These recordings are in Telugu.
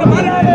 తెలుగుదేశం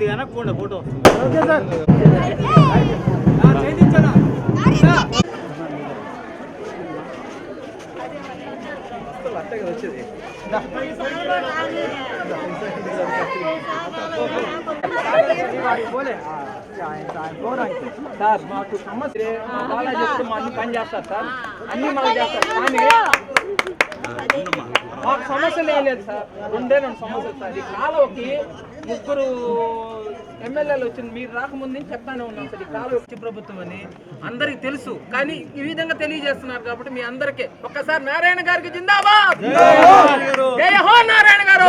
కొద్దిగా వెనక్కుండా ఫోటో. సార్. మాకు సమస్య బాగా చెప్తే మా అన్ని పని చేస్తారు సార్. అన్ని మాకు చేస్తారు. కానీ మాకు సమస్యలు ఏం లేదు సార్. రెండే రెండు సమస్యలు సార్. ఈ కాలువకి ముగ్గురు ఎమ్మెల్యేలు వచ్చింది మీరు రాకముందు నుంచి చెప్తానే ఉన్నాం సార్ ఈ కాలువ వచ్చి ప్రభుత్వం అని. అందరికి తెలుసు. కానీ ఈ విధంగా తెలియజేస్తున్నారు కాబట్టి మీ అందరికీ ఒక్కసారి నారాయణ గారికి జిందాబాద్ హో నారాయణ గారు.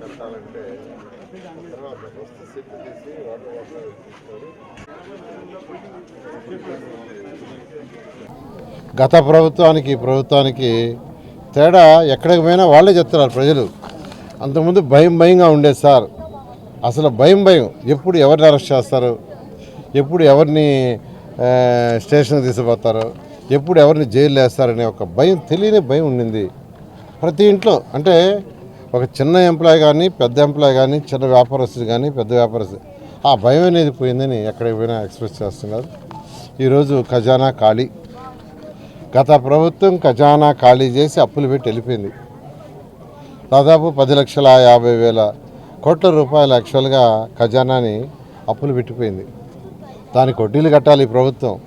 కట్టాలంటే తర్వాత వస్తు సెట్ తీసి వాటర్ వాటర్ గత ప్రభుత్వానికి ఈ ప్రభుత్వానికి తేడా ఎక్కడికి పోయినా వాళ్ళే చెప్తున్నారు ప్రజలు. అంతకుముందు భయం భయంగా ఉండేది సార్. అసలు భయం భయం. ఎప్పుడు ఎవరిని అరెస్ట్ చేస్తారు? ఎప్పుడు ఎవరిని స్టేషన్కి తీసుకుపోతారు? ఎప్పుడు ఎవరిని జైలు వేస్తారనే ఒక భయం తెలియని భయం ఉండింది. ప్రతి ఇంట్లో. అంటే ఒక చిన్న ఎంప్లాయ్ కానీ పెద్ద ఎంప్లాయ్ కానీ చిన్న వ్యాపారస్తుడు కానీ పెద్ద వ్యాపారస్తుడు. ఆ భయం అనేది పోయిందని ఎక్కడికి పోయినా ఎక్స్ప్రెస్ చేస్తున్నారు. ఈరోజు ఖజానా ఖాళీ. గత ప్రభుత్వం ఖజానా ఖాళీ చేసి అప్పులు పెట్టి వెళ్ళిపోయింది. దాదాపు పది లక్షల యాభై వేల కోట్ల రూపాయలు యాక్చువల్గా ఖజానాని అప్పులు పెట్టిపోయింది. దానికి వడ్డీలు కట్టాలి ఈ ప్రభుత్వం.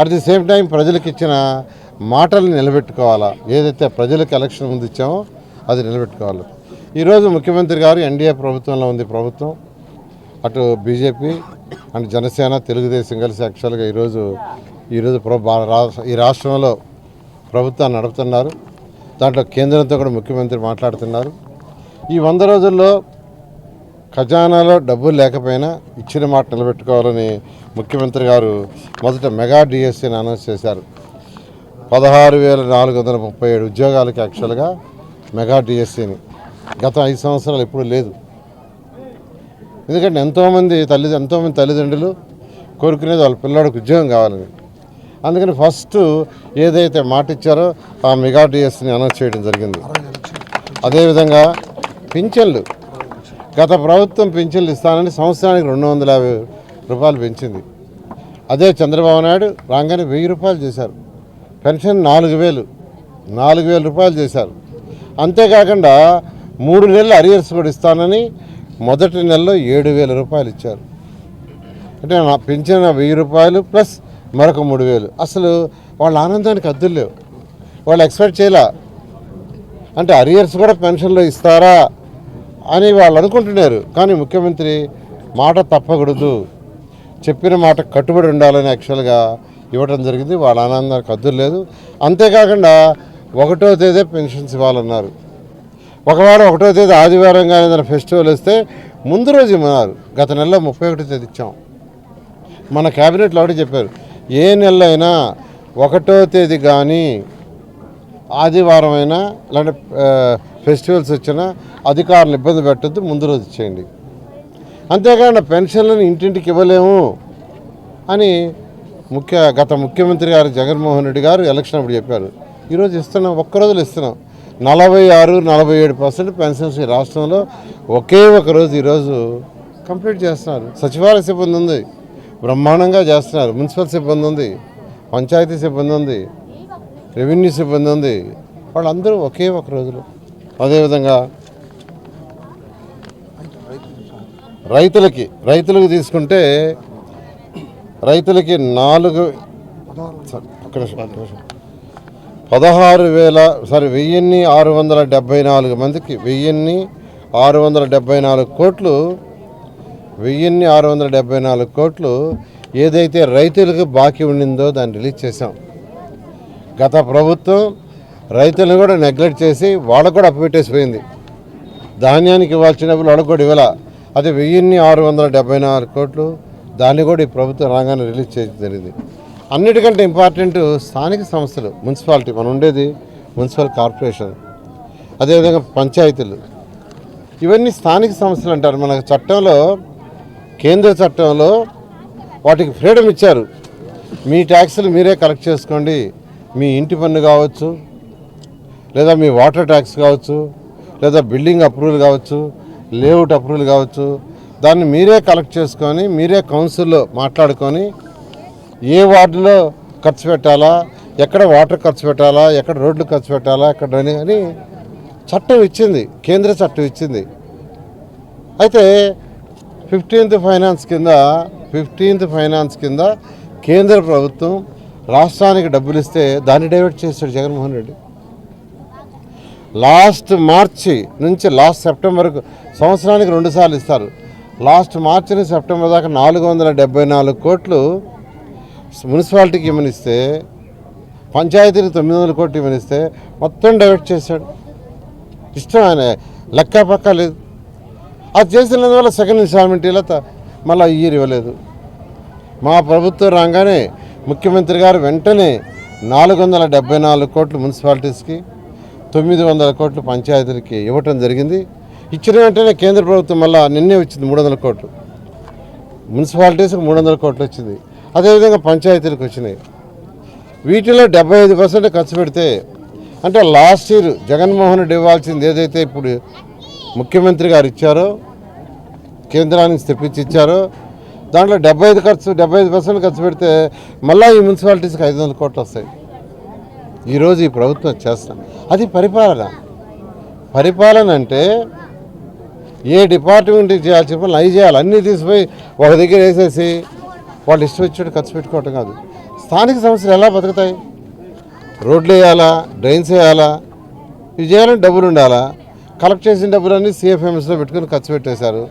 అట్ ది సేమ్ టైం ప్రజలకు ఇచ్చిన మాటలు నిలబెట్టుకోవాలా? ఏదైతే ప్రజలకు ఎలక్షన్ ముందు ఇచ్చామో అది నిలబెట్టుకోవాలి. ఈరోజు ముఖ్యమంత్రి గారు ఎన్డీఏ ప్రభుత్వంలో ఉంది ప్రభుత్వం. అటు బీజేపీ అండ్ జనసేన తెలుగుదేశం కలిసి యాక్చువల్గా ఈరోజు ఈరోజు ఈ రాష్ట్రంలో ప్రభుత్వాన్ని నడుపుతున్నారు. దాంట్లో కేంద్రంతో కూడా ముఖ్యమంత్రి మాట్లాడుతున్నారు. ఈ వంద రోజుల్లో ఖజానాలో డబ్బులు లేకపోయినా ఇచ్చిన మాట నిలబెట్టుకోవాలని ముఖ్యమంత్రి గారు మొదట మెగా డిఎస్సీని అనౌన్స్ చేశారు. పదహారు వేల నాలుగు వందల ముప్పై ఏడు ఉద్యోగాలకి యాక్చువల్గా మెగా డిఎస్సిని గత ఐదు సంవత్సరాలు ఎప్పుడు లేదు. ఎందుకంటే ఎంతోమంది తల్లి ఎంతోమంది తల్లిదండ్రులు కోరుకునేది వాళ్ళ పిల్లాడికి ఉద్యోగం కావాలని. అందుకని ఫస్ట్ ఏదైతే మాట ఇచ్చారో ఆ మెగా డిఎస్సిని అనౌన్స్ చేయడం జరిగింది. అదేవిధంగా పింఛన్లు. గత ప్రభుత్వం పింఛన్లు ఇస్తానని సంవత్సరానికి రెండు వందల యాభై రూపాయలు పెంచింది. అదే చంద్రబాబు నాయుడు రాగానే వెయ్యి రూపాయలు చేశారు. పెన్షన్ నాలుగు వేలు నాలుగు వేల రూపాయలు చేశారు. అంతేకాకుండా మూడు నెలలు అరియర్స్ కూడా ఇస్తానని మొదటి నెలలో ఏడు వేల రూపాయలు ఇచ్చారు. అంటే నా పెంచిన వెయ్యి రూపాయలు ప్లస్ మరొక మూడు వేలు. అసలు వాళ్ళ ఆనందానికి అద్దులు లేవు. వాళ్ళు ఎక్స్పెక్ట్ చేయలే. అంటే అరియర్స్ కూడా పెన్షన్లో ఇస్తారా అని వాళ్ళు అనుకుంటున్నారు. కానీ ముఖ్యమంత్రి మాట తప్పకూడదు. చెప్పిన మాట కట్టుబడి ఉండాలని యాక్చువల్గా ఇవ్వడం జరిగింది. వాళ్ళ ఆనందానికి అద్దులు లేదు. అంతేకాకుండా ఒకటో తేదీ పెన్షన్స్ ఇవ్వాలన్నారు. ఒకవేళ ఒకటో తేదీ ఆదివారం కానీ ఏదైనా ఫెస్టివల్ వస్తే ముందు రోజు ఇవ్వన్నారు గత నెలలో ముప్పై ఒకటో తేదీ ఇచ్చాం. మన క్యాబినెట్లో ఒకటి చెప్పారు ఏ నెల అయినా ఒకటో తేదీ కానీ ఆదివారం అయినా ఇలాంటి ఫెస్టివల్స్ వచ్చినా అధికారులు ఇబ్బంది పెట్టద్దు ముందు రోజు ఇచ్చేయండి. అంతేకాకుండా పెన్షన్లను ఇంటింటికి ఇవ్వలేము అని ముఖ్య గత ముఖ్యమంత్రి గారు జగన్మోహన్ రెడ్డి గారు ఎలక్షన్ అప్పుడు చెప్పారు. ఈరోజు ఇస్తున్నాం ఒక్క రోజులు ఇస్తున్నాం. నలభై ఆరు నలభై ఏడు పర్సెంట్ పెన్షన్స్ ఈ రాష్ట్రంలో ఒకే ఒక రోజు ఈరోజు కంప్లీట్ చేస్తున్నారు. సచివాలయ సిబ్బంది ఉంది. బ్రహ్మాండంగా చేస్తున్నారు. మున్సిపల్ సిబ్బంది ఉంది. పంచాయతీ సిబ్బంది ఉంది. రెవెన్యూ సిబ్బంది ఉంది. వాళ్ళందరూ ఒకే ఒక రోజులో. అదేవిధంగా రైతులకి రైతులకు తీసుకుంటే రైతులకి నాలుగు నిమిషం, ఒక్క నిమిషం. పదహారు వేల సారీ వెయ్యిన్ని ఆరు వందల డెబ్బై నాలుగు మందికి వెయ్యిన్ని ఆరు వందల డెబ్బై నాలుగు కోట్లు వెయ్యిన్ని ఆరు వందల డెబ్బై నాలుగు కోట్లు ఏదైతే రైతులకు బాకీ ఉండిందో దాన్ని రిలీజ్ చేశాం. గత ప్రభుత్వం రైతులను కూడా నెగ్లెక్ట్ చేసి వాళ్ళకు కూడా అప్పపెట్టేసిపోయింది ధాన్యానికి ఇవ్వాల్సినప్పుడు వాళ్ళకు కూడా ఇవ్వాల. అది వెయ్యిన్ని ఆరు వందల డెబ్బై నాలుగు కోట్లు దాన్ని కూడా ఈ ప్రభుత్వ రంగాన్ని రిలీజ్ చేయడం జరిగింది. అన్నిటికంటే ఇంపార్టెంట్ స్థానిక సంస్థలు మున్సిపాలిటీ మనం ఉండేది మున్సిపల్ కార్పొరేషన్ అదేవిధంగా పంచాయతీలు. ఇవన్నీ స్థానిక సంస్థలు అంటారు. మన చట్టంలో కేంద్ర చట్టంలో వాటికి ఫ్రీడమ్ ఇచ్చారు. మీ ట్యాక్సులు మీరే కలెక్ట్ చేసుకోండి. మీ ఇంటి పన్ను కావచ్చు లేదా మీ వాటర్ ట్యాక్స్ కావచ్చు లేదా బిల్డింగ్ అప్రూవల్ కావచ్చు లేఅవుట్ అప్రూవల్ కావచ్చు దాన్ని మీరే కలెక్ట్ చేసుకొని మీరే కౌన్సిల్లో మాట్లాడుకొని ఏ వార్డులో ఖర్చు పెట్టాలా ఎక్కడ వాటర్ ఖర్చు పెట్టాలా ఎక్కడ రోడ్లు ఖర్చు పెట్టాలా ఎక్కడ అని అని చట్టం ఇచ్చింది కేంద్ర చట్టం ఇచ్చింది. అయితే ఫిఫ్టీన్త్ ఫైనాన్స్ కింద ఫిఫ్టీన్త్ ఫైనాన్స్ కింద కేంద్ర ప్రభుత్వం రాష్ట్రానికి డబ్బులు ఇస్తే దాన్ని డైవర్ట్ చేశాడు జగన్మోహన్ రెడ్డి. లాస్ట్ మార్చి నుంచి లాస్ట్ సెప్టెంబర్కు సంవత్సరానికి రెండుసార్లు ఇస్తారు. లాస్ట్ మార్చి నుంచి సెప్టెంబర్ దాకా నాలుగు వందల డెబ్బై నాలుగు కోట్లు మున్సిపాలిటీకి ఇమ్మనిస్తే పంచాయతీకి తొమ్మిది వందల కోట్లు ఇమ్మనిస్తే మొత్తం డైవర్ట్ చేశాడు. ఇష్టం ఆయన లెక్క పక్క లేదు. అది చేసినందువల్ల సెకండ్ ఇన్స్టాల్మెంటీలో మళ్ళీ ఇయర్ ఇవ్వలేదు. మా ప్రభుత్వం రాగానే ముఖ్యమంత్రి గారు వెంటనే నాలుగు వందల డెబ్బై నాలుగు కోట్లు మున్సిపాలిటీస్కి తొమ్మిది వందల కోట్లు పంచాయతీలకి ఇవ్వటం జరిగింది. ఇచ్చిన వెంటనే కేంద్ర ప్రభుత్వం మళ్ళీ నిన్నే వచ్చింది మూడు వందల కోట్లు. మున్సిపాలిటీస్కి మూడు వందల కోట్లు వచ్చింది. అదేవిధంగా పంచాయతీలకు వచ్చినాయి. వీటిలో డెబ్బై ఐదు పర్సెంట్ ఖర్చు పెడితే అంటే లాస్ట్ ఇయర్ జగన్మోహన్ రెడ్డి ఇవ్వాల్సింది ఏదైతే ఇప్పుడు ముఖ్యమంత్రి గారు ఇచ్చారో కేంద్రానికి తెప్పించి ఇచ్చారో దాంట్లో డెబ్బై ఐదు ఖర్చు డెబ్బై ఐదు పర్సెంట్ ఖర్చు పెడితే మళ్ళీ ఈ మున్సిపాలిటీస్కి ఐదు వందల కోట్లు వస్తాయి. ఈరోజు ఈ ప్రభుత్వం చేస్తాం. అది పరిపాలన. పరిపాలన అంటే ఏ డిపార్ట్మెంట్ చేయాల్సిన పనులు అవి చేయాలి. అన్నీ తీసిపోయి ఒక దగ్గర వేసేసి వాళ్ళు ఇష్టం వచ్చినట్టు ఖర్చు పెట్టుకోవటం కాదు. స్థానిక సమస్యలు ఎలా బతుకుతాయి? రోడ్లు వేయాలా? డ్రైన్స్ వేయాలా? ఇవి చేయాలంటే డబ్బులు ఉండాలా? కలెక్ట్ చేసిన డబ్బులన్నీ సిఎఫ్ఎంఎస్లో పెట్టుకుని ఖర్చు పెట్టేశారు.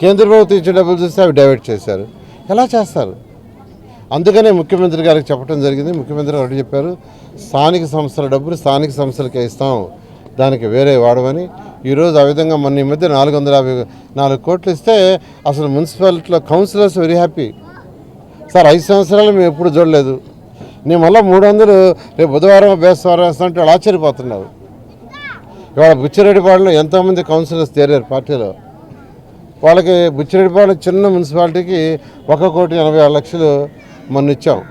కేంద్ర ప్రభుత్వం ఇచ్చే డబ్బులు చూస్తే అవి డైవర్ట్ చేశారు. ఎలా చేస్తారు? అందుకనే ముఖ్యమంత్రి గారికి చెప్పడం జరిగింది. ముఖ్యమంత్రి గారు చెప్పారు స్థానిక సంస్థల డబ్బులు స్థానిక సంస్థలకే ఇస్తాం. దానికి వేరే వాడమని. ఈరోజు ఆ విధంగా మొన్న ఈ మధ్య నాలుగు వందల యాభై నాలుగు కోట్లు ఇస్తే అసలు మున్సిపాలిటీలో కౌన్సిలర్స్ వెరీ హ్యాపీ. సార్ ఐదు సంవత్సరాలు మేము ఎప్పుడు చూడలేదు. నేను మళ్ళీ మూడు వందలు రేపు బుధవారం బేస్తవారం వేస్తా అంటే వాళ్ళు ఆశ్చర్యపోతున్నారు. ఇవాళ బుచ్చిరెడ్డిపాడులో ఎంతోమంది కౌన్సిలర్స్ చేరారు పార్టీలో. వాళ్ళకి బుచ్చిరెడ్డిపాడు చిన్న మున్సిపాలిటీకి ఒక కోటి ఎనభై ఆరు లక్షలు మొన్న ఇచ్చాం.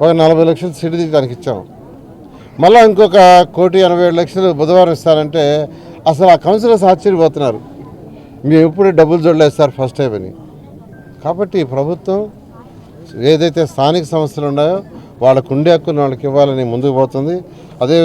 ఒక నలభై లక్షలు సిటీ దానికి ఇచ్చాం. మళ్ళీ ఇంకొక కోటి ఎనభై ఏడు లక్షలు బుధవారం ఇస్తారంటే అసలు ఆ కౌన్సిలర్స్ ఆశ్చర్యపోతున్నారు. మేము ఎప్పుడూ డబ్బులు చూడలేదు సార్ ఫస్ట్ టైం అని. కాబట్టి ప్రభుత్వం ఏదైతే స్థానిక సంస్థలు ఉన్నాయో వాళ్ళకు ఉండే హక్కులు వాళ్ళకి ఇవ్వాలని ముందుకు పోతుంది. అదే